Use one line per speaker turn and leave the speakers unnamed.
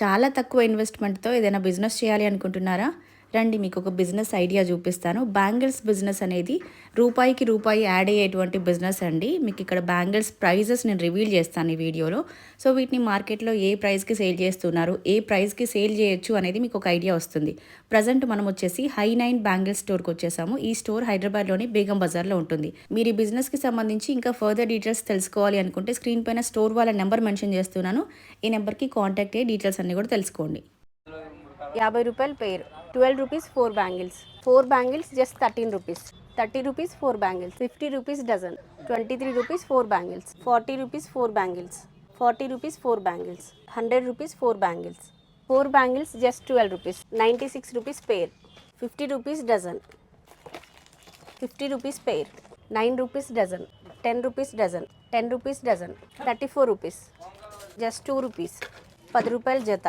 చాలా తక్కువ ఇన్వెస్ట్మెంట్తో ఏదైనా బిజినెస్ చేయాలి అనుకుంటున్నారా రండి మీకు ఒక బిజినెస్ ఐడియా చూపిస్తాను బ్యాంగిల్స్ బిజినెస్ అనేది రూపాయికి రూపాయి యాడ్ అయ్యేటువంటి బిజినెస్ అండి మీకు ఇక్కడ బ్యాంగిల్స్ ప్రైజెస్ నేను రివీల్ చేస్తాను ఈ వీడియోలో సో వీటిని మార్కెట్లో ఏ ప్రైస్కి సేల్ చేస్తున్నారు ఏ ప్రైస్కి సేల్ చేయొచ్చు అనేది మీకు ఒక ఐడియా వస్తుంది ప్రజెంట్ మనం వచ్చేసి హై నైన్ బ్యాంగిల్స్ స్టోర్కి వచ్చేసాము ఈ స్టోర్ హైదరాబాద్లోని బేగం బజార్లో ఉంటుంది మీరు ఈ బిజినెస్కి సంబంధించి ఇంకా ఫర్దర్ డీటెయిల్స్ తెలుసుకోవాలి అనుకుంటే స్క్రీన్ పైన స్టోర్ వాళ్ళ నెంబర్ మెన్షన్ చేస్తున్నాను ఈ నెంబర్కి కాంటాక్ట్ అయ్యే డీటెయిల్స్ అన్నీ కూడా తెలుసుకోండి
యాభై రూపాయలు పేరు twelve rupees four bangles four bangles just thirteen rupees thirty rupees four bangles fifty rupees dozen twenty three rupees four bangles forty rupees four bangles forty rupees four bangles hundred rupees four bangles four bangles just twelve rupees ninety six rupees pair fifty rupees dozen fifty rupees pair nine rupees dozen ten rupees dozen ten rupees dozen thirty four rupees just two rupees పది రూపాయల జత